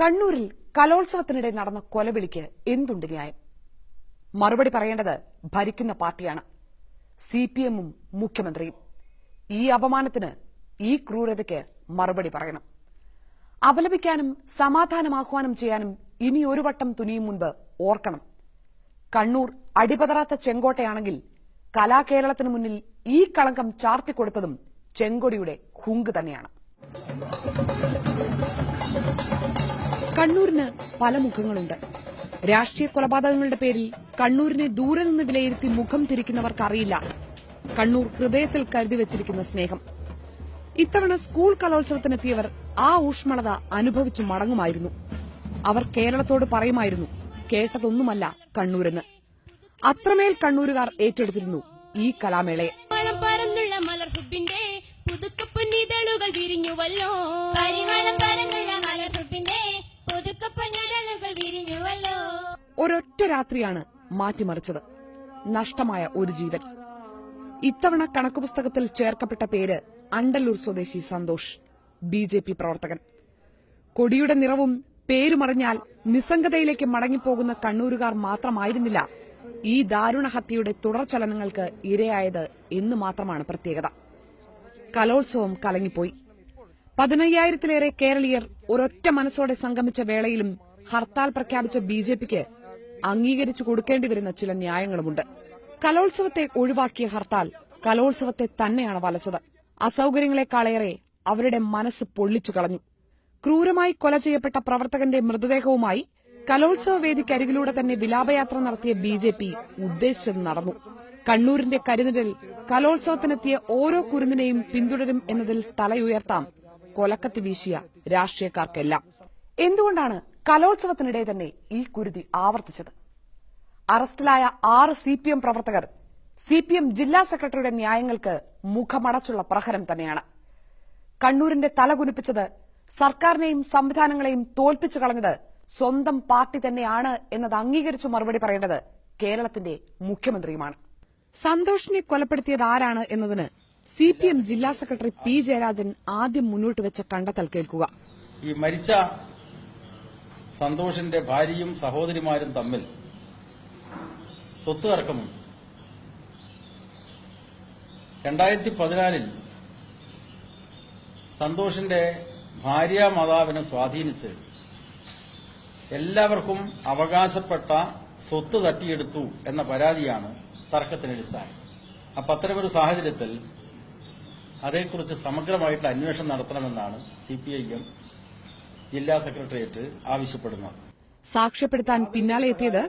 കണ്ണൂരിൽ കലോത്സവത്തിനിടെ നടന്ന കൊലവിളിക്ക് എന്തുണ്ട് ന്യായം? മറുപടി പറയേണ്ടത് ഭരിക്കുന്ന പാർട്ടിയാണ്. സി പി എമ്മും മുഖ്യമന്ത്രിയും. ഈ അപമാനത്തിന് ഈ ക്രൂരതയ്ക്ക് മറുപടി പറയണം. അപലപിക്കാനും സമാധാനമാഹ്വാനം ചെയ്യാനും ഇനി ഒരു വട്ടം തുനിയും മുൻപ് ഓർക്കണം. കണ്ണൂർ അടിപതറാത്ത ചെങ്കോട്ടയാണെങ്കിൽ കലാകേരളത്തിന് മുന്നിൽ ഈ കളങ്കം ചാർത്തിക്കൊടുത്തതും ചെങ്കൊടിയുടെ ഹുങ്ക് തന്നെയാണ്. കണ്ണൂരിന് പല മുഖങ്ങളുണ്ട്. രാഷ്ട്രീയ കൊലപാതകങ്ങളുടെ പേരിൽ കണ്ണൂരിനെ ദൂരെ നിന്ന് വിലയിരുത്തി മുഖം തിരിക്കുന്നവർക്കറിയില്ല. കണ്ണൂർ ഹൃദയത്തിൽ കരുതി വെച്ചിരിക്കുന്ന സ്നേഹം. ഇത്തവണ സ്കൂൾ കലോത്സവത്തിനെത്തിയവർ ആ ഊഷ്മളത അനുഭവിച്ചു മടങ്ങുമായിരുന്നു. അവർ കേരളത്തോട് പറയുമായിരുന്നു കേട്ടതൊന്നുമല്ല കണ്ണൂരെന്ന്. അത്രമേൽ കണ്ണൂരുകാർ ഏറ്റെടുത്തിരുന്നു ഈ കലാമേളയെ. പരന്നുള്ള മലർഹുബിന്റെ പുതുക്കപ്പൊന്നിതളുകൾ വിരിഞ്ഞുവല്ലോ. പരിമളം ഒരൊറ്റ രാത്രിയാണ് മാറ്റിമറിച്ചത്. നഷ്ടമായ ഒരു ജീവൻ. ഇത്തവണ കണക്കുപുസ്തകത്തിൽ ചേർക്കപ്പെട്ട പേര് അണ്ടല്ലൂർ സ്വദേശി സന്തോഷ് ബി ജെ പി പ്രവർത്തകൻ. കൊടിയുടെ നിറവും പേരുമറിഞ്ഞാൽ നിസ്സംഗതയിലേക്ക് മടങ്ങിപ്പോകുന്ന കണ്ണൂരുകാർ മാത്രമായിരുന്നില്ല ഈ ദാരുണ ഹത്യയുടെ തുടർചലനങ്ങൾക്ക് ഇരയായത് എന്ന് മാത്രമാണ് പ്രത്യേകത. കലോത്സവം കലങ്ങിപ്പോയി. പതിനയ്യായിരത്തിലേറെ കേരളീയർ ഒരൊറ്റ മനസ്സോടെ സംഗമിച്ച വേളയിലും ഹർത്താൽ പ്രഖ്യാപിച്ച ബി ജെ പിക്ക് അംഗീകരിച്ചു കൊടുക്കേണ്ടി വരുന്ന ചില ന്യായങ്ങളുമുണ്ട്. കലോത്സവത്തെ ഒഴിവാക്കിയ ഹർത്താൽ കലോത്സവത്തെ തന്നെയാണ് വലച്ചത്. അസൌകര്യങ്ങളെക്കാളേറെ അവരുടെ മനസ്സ് പൊള്ളിച്ചു കളഞ്ഞു. ക്രൂരമായി കൊല ചെയ്യപ്പെട്ട പ്രവർത്തകന്റെ മൃതദേഹവുമായി കലോത്സവ വേദിക്കരികിലൂടെ തന്നെ വിലാപയാത്ര നടത്തിയ ബി ജെ പി ഉദ്ദേശിച്ചത് നടന്നു. കണ്ണൂരിന്റെ കരുതലിൽ കലോത്സവത്തിനെത്തിയ ഓരോ കുരുന്നിനെയും പിന്തുടരും എന്നതിൽ തലയുയർത്താം കൊലക്കത്ത് വീശിയ രാഷ്ട്രീയക്കാർക്കെല്ലാം. എന്തുകൊണ്ടാണ് കലോത്സവത്തിനിടെ തന്നെ ഈ കുരുതി ആവർത്തിച്ചത്. അറസ്റ്റിലായ ആറ് സി പി എം പ്രവർത്തകർ സി പി എം ജില്ലാ സെക്രട്ടറിയുടെ ന്യായങ്ങൾക്ക് മുഖമടച്ചുള്ള പ്രഹരം തന്നെയാണ്. കണ്ണൂരിന്റെ തല കുനിപ്പിച്ചത് സർക്കാരിനെയും സംവിധാനങ്ങളെയും തോൽപ്പിച്ചു കളഞ്ഞത് സ്വന്തം പാർട്ടി തന്നെയാണ് എന്നത് അംഗീകരിച്ചു മറുപടി പറയേണ്ടത് കേരളത്തിന്റെ മുഖ്യമന്ത്രിയുമാണ്. സന്തോഷിനെ കൊലപ്പെടുത്തിയത് ആരാണ് എന്നതിന് സി പി എം ജില്ലാ സെക്രട്ടറി പി ജയരാജൻ ആദ്യം മുന്നോട്ട് വെച്ച കണ്ടെത്തൽ കേൾക്കുക. ഈ മരിച്ച സന്തോഷിന്റെ ഭാര്യയും സഹോദരിമാരും തമ്മിൽ സ്വത്ത് തർക്കമുണ്ട്. രണ്ടായിരത്തി പതിനാലിൽ സന്തോഷിന്റെ ഭാര്യ മാതാവിനെ സ്വാധീനിച്ച് എല്ലാവർക്കും അവകാശപ്പെട്ട സ്വത്ത് തട്ടിയെടുത്തു എന്ന പരാതിയാണ് തർക്കത്തിന് അടിസ്ഥാനം. അപ്പൊ അത്തരമൊരു സാഹചര്യത്തിൽ അതേക്കുറിച്ച് സമഗ്രമായിട്ട് അന്വേഷണം നടത്തണമെന്നാണ് സി പി ഐ എം ജില്ലാ സെക്രട്ടേറിയറ്റ് ആവശ്യപ്പെടുന്നു. സാക്ഷ്യപ്പെടുത്താൻ പിന്നാലെ എത്തിയത്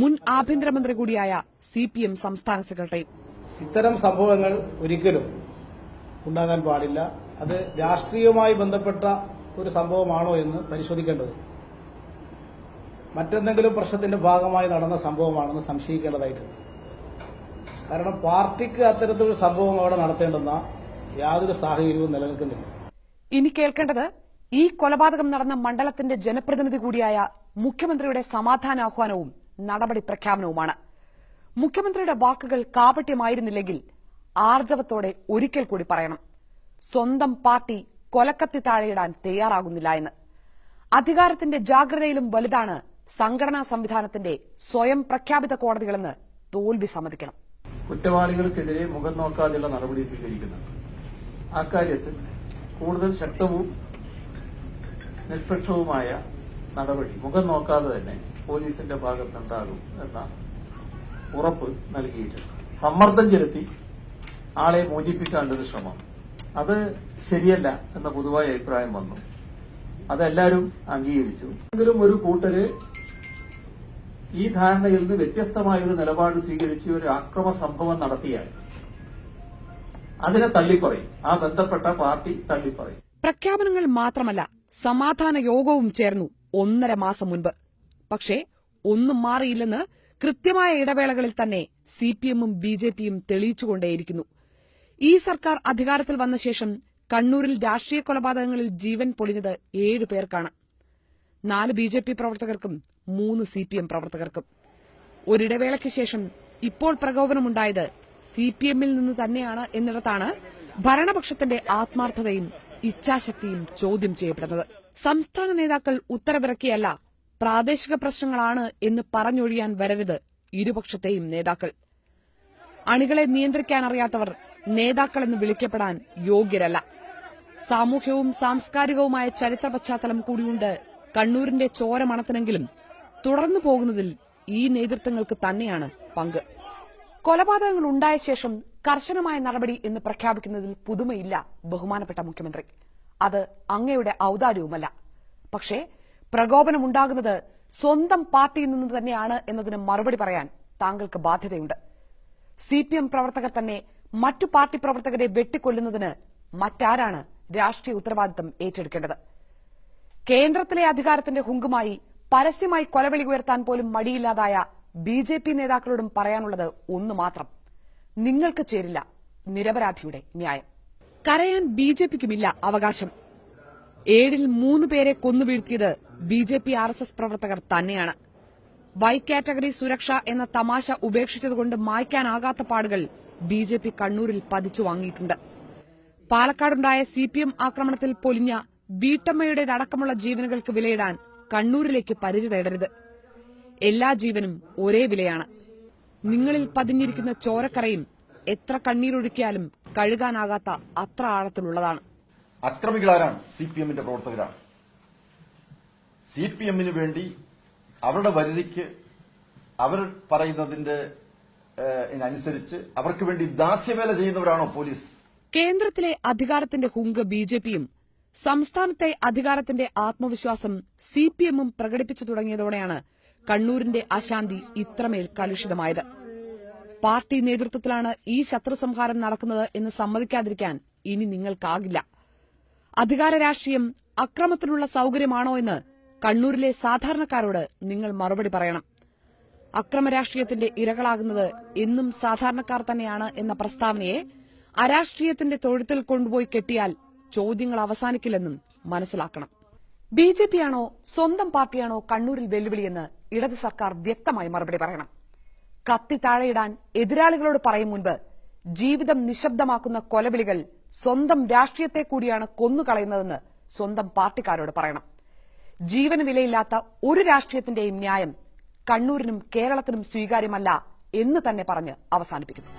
മുൻ ആഭ്യന്തരമന്ത്രി കൂടിയായ സി പി എം സംസ്ഥാന സെക്രട്ടറി. ഇത്തരം സംഭവങ്ങൾ ഒരിക്കലും ഉണ്ടാകാൻ പാടില്ല. അത് രാഷ്ട്രീയവുമായി ബന്ധപ്പെട്ട ഒരു സംഭവമാണോ എന്ന് പരിശോധിക്കേണ്ടത് മറ്റെന്തെങ്കിലും പ്രശ്നത്തിന്റെ ഭാഗമായി നടന്ന സംഭവമാണെന്ന് സംശയിക്കേണ്ടതായിട്ടുണ്ട്. കാരണം പാർട്ടിക്ക് അത്തരത്തിലൊരു സംഭവം അവിടെ നടത്തേണ്ടെന്ന യാതൊരു സാഹചര്യവും നിലനിൽക്കുന്നില്ല. ഇനി കേൾക്കേണ്ടത് ഈ കൊലപാതകം നടന്ന മണ്ഡലത്തിന്റെ ജനപ്രതിനിധി കൂടിയായ മുഖ്യമന്ത്രിയുടെ സമാധാനാഹ്വാനവും നടപടി പ്രഖ്യാപനവുമാണ്. മുഖ്യമന്ത്രിയുടെ വാക്കുകൾ കാപട്യമായിരുന്നില്ലെങ്കിൽ ആർജവത്തോടെ ഒരിക്കൽ കൂടി പറയണം. സ്വന്തം പാർട്ടി കൊലക്കത്തി താഴെയിടാൻ തയ്യാറാകുന്നില്ല എന്ന്. അധികാരത്തിന്റെ ജാഗ്രതയിലും വലുതാണ് സംഘടനാ സംവിധാനത്തിന്റെ സ്വയം പ്രഖ്യാപിത കോടതികളെന്ന് തോൽവി സമ്മതിക്കണം. കുറ്റവാളികൾക്കെതിരെ മുഖം നോക്കാതെയുള്ള നടപടി സ്വീകരിക്കുന്നുണ്ട്. അക്കാര്യത്തിൽ കൂടുതൽ ശക്തവും നിഷ്പക്ഷവുമായ നടപടി. മുഖം നോക്കാതെ തന്നെ പോലീസിന്റെ ഭാഗത്തുണ്ടാകും എന്ന ഉറപ്പ് നൽകിയിട്ടുണ്ട്. സമ്മർദ്ദം ചെലുത്തി ആളെ മോചിപ്പിക്കാണ്ടത് ശ്രമം. അത് ശരിയല്ല എന്ന പൊതുവായ അഭിപ്രായം വന്നു. അതെല്ലാവരും അംഗീകരിച്ചു. എങ്കിലും ഒരു കൂട്ടര് ഈ ധാരണയിൽ നിന്ന് വ്യത്യസ്തമായ ഒരു നിലപാട് സ്വീകരിച്ച് ഒരു അക്രമ സംഭവം നടത്തിയാൽ അതിനെ തള്ളിപ്പറയും. ആ ബന്ധപ്പെട്ട പാർട്ടി തള്ളിപ്പറയും. പ്രഖ്യാപനങ്ങൾ മാത്രമല്ല സമാധാന യോഗവും ചേർന്നു ഒന്നര മാസം മുൻപ്. പക്ഷേ ഒന്നും മാറിയില്ലെന്ന് കൃത്യമായ ഇടവേളകളിൽ തന്നെ സി പി എമ്മും ബി ജെ പിയും തെളിയിച്ചുകൊണ്ടേയിരിക്കുന്നു. ഈ സർക്കാർ അധികാരത്തിൽ വന്ന ശേഷം കണ്ണൂരിൽ രാഷ്ട്രീയ കൊലപാതകങ്ങളിൽ ജീവൻ പൊളിഞ്ഞത് ഏഴു പേർക്കാണ്. നാല് ബി ജെ പി പ്രവർത്തകർക്കും മൂന്ന് സി പി എം പ്രവർത്തകർക്കും. ഒരിടവേളയ്ക്ക് ശേഷം ഇപ്പോൾ പ്രകോപനമുണ്ടായത് സി പി എമ്മിൽ നിന്ന് തന്നെയാണ് എന്നിടത്താണ് ഭരണപക്ഷത്തിന്റെ ആത്മാർത്ഥതയും ഇച്ഛാശക്തിയും ചോദ്യം ചെയ്യപ്പെടുന്നത്. സംസ്ഥാന നേതാക്കൾ ഉത്തരവിറക്കിയല്ല പ്രാദേശിക പ്രശ്നങ്ങളാണ് എന്ന് പറഞ്ഞൊഴിയാൻ വരരുത് ഇരുപക്ഷത്തെയും നേതാക്കൾ. അണികളെ നിയന്ത്രിക്കാൻ അറിയാത്തവർ നേതാക്കളെന്ന് വിളിക്കപ്പെടാൻ യോഗ്യരല്ല. സാമൂഹ്യവും സാംസ്കാരികവുമായ ചരിത്ര പശ്ചാത്തലം കൂടിയുണ്ട് കണ്ണൂരിന്റെ ചോരമണത്തിനെങ്കിലും തുടർന്നു പോകുന്നതിൽ ഈ നേതൃത്വങ്ങൾക്ക് തന്നെയാണ് പങ്ക്. കൊലപാതകങ്ങൾ ഉണ്ടായ ശേഷം കർശനമായ നടപടി എന്ന് പ്രഖ്യാപിക്കുന്നതിൽ പുതുമയില്ല ബഹുമാനപ്പെട്ട മുഖ്യമന്ത്രി. അത് അങ്ങയുടെ ഔദാര്യവുമല്ല. പക്ഷേ പ്രകോപനമുണ്ടാകുന്നത് സ്വന്തം പാർട്ടിയിൽ നിന്ന് തന്നെയാണ് എന്നതിന് മറുപടി പറയാൻ താങ്കൾക്ക് ബാധ്യതയുണ്ട്. സി പി എം പ്രവർത്തകർ തന്നെ മറ്റു പാർട്ടി പ്രവർത്തകരെ വെട്ടിക്കൊല്ലുന്നതിന് മറ്റാരാണ് രാഷ്ട്രീയ ഉത്തരവാദിത്തം ഏറ്റെടുക്കേണ്ടത്? കേന്ദ്രത്തിലെ അധികാരത്തിന്റെ ഹുങ്കുമായി പരസ്യമായി കൊലവിളി ഉയർത്താൻ പോലും മടിയില്ലാതായ ബി ജെ പി നേതാക്കളോടും പറയാനുള്ളത് ഒന്നു മാത്രം. നിങ്ങൾക്ക് ചേരില്ല. നിരപരാധിയുടെ ന്യായം. കരയാൻ ബി ജെ പിക്കുമില്ല അവകാശം. ഏഴിൽ മൂന്ന് പേരെ കൊന്നുവീഴ്ത്തിയത് B J P R S S പ്രവർത്തകർ തന്നെയാണ്. വൈ കാറ്റഗറി സുരക്ഷ എന്ന തമാശ ഉപേക്ഷിച്ചതുകൊണ്ട് മായ്ക്കാനാകാത്ത പാടുകൾ ബി ജെ പി കണ്ണൂരിൽ പതിച്ചു വാങ്ങിയിട്ടുണ്ട്. പാലക്കാടുണ്ടായ സി പി എം ആക്രമണത്തിൽ പൊലിഞ്ഞ വീട്ടമ്മയുടേതടക്കമുള്ള ജീവനുകൾക്ക് വിലയിടാൻ കണ്ണൂരിലേക്ക് പരിചയ തേടരുത്. എല്ലാ ജീവനും ഒരേ വിലയാണ്. നിങ്ങളിൽ പതിഞ്ഞിരിക്കുന്ന ചോരക്കറയും എത്ര കണ്ണീരൊഴുക്കിയാലും കഴുകാനാകാത്ത അത്ര ആഴത്തിലുള്ളതാണ്. അക്രമികളാരാണ്? സി പി എമ്മിന്റെ പ്രവർത്തകരാണ്. സി പി എമ്മിന് വേണ്ടി അവരുടെ വരുതിക്ക് അവർ പറയുന്നതിന്റെ അനുസരിച്ച് അവർക്ക് വേണ്ടി ദാസ്യവേല ചെയ്യുന്നവരാണോ പോലീസ്? കേന്ദ്രത്തിലെ അധികാരത്തിന്റെ ഹുങ്ക് ബി ജെ പിയും സംസ്ഥാനത്തെ അധികാരത്തിന്റെ ആത്മവിശ്വാസം സി പി എമ്മും പ്രകടിപ്പിച്ചു തുടങ്ങിയതോടെയാണ് കണ്ണൂരിന്റെ അശാന്തി ഇത്രമേൽ കലുഷിതമായത്. പാർട്ടി നേതൃത്വത്തിലാണ് ഈ ശത്രുസംഹാരം നടക്കുന്നത് എന്ന് സമ്മതിക്കാതിരിക്കാൻ ഇനി നിങ്ങൾക്കാകില്ല. അധികാര രാഷ്ട്രീയം അക്രമത്തിനുള്ള സൌകര്യമാണോ എന്ന് കണ്ണൂരിലെ സാധാരണക്കാരോട് നിങ്ങൾ മറുപടി പറയണം. അക്രമ രാഷ്ട്രീയത്തിന്റെ ഇരകളാകുന്നത് എന്നും സാധാരണക്കാർ തന്നെയാണ് എന്ന പ്രസ്താവനയെ അരാഷ്ട്രീയത്തിന്റെ തൊഴുത്തിൽ കൊണ്ടുപോയി കെട്ടിയാൽ ചോദ്യങ്ങൾ അവസാനിക്കില്ലെന്നും മനസ്സിലാക്കണം. ബി ജെ സ്വന്തം പാർട്ടിയാണോ കണ്ണൂരിൽ വെല്ലുവിളിയെന്ന് ഇടത് സർക്കാർ വ്യക്തമായി മറുപടി പറയണം. കത്തി താഴെയിടാൻ എതിരാളികളോട് പറയും മുൻപ് ജീവിതം നിശബ്ദമാക്കുന്ന കൊലവിളികൾ സ്വന്തം രാഷ്ട്രീയത്തെ കൂടിയാണ് കൊന്നുകളയുന്നതെന്ന് സ്വന്തം പാർട്ടിക്കാരോട് പറയണം. ജീവന് വിലയില്ലാത്ത ഒരു രാഷ്ട്രീയത്തിന്റെയും ന്യായം കണ്ണൂരിനും കേരളത്തിനും സ്വീകാര്യമല്ല എന്ന് തന്നെ പറഞ്ഞ് അവസാനിപ്പിക്കുന്നു.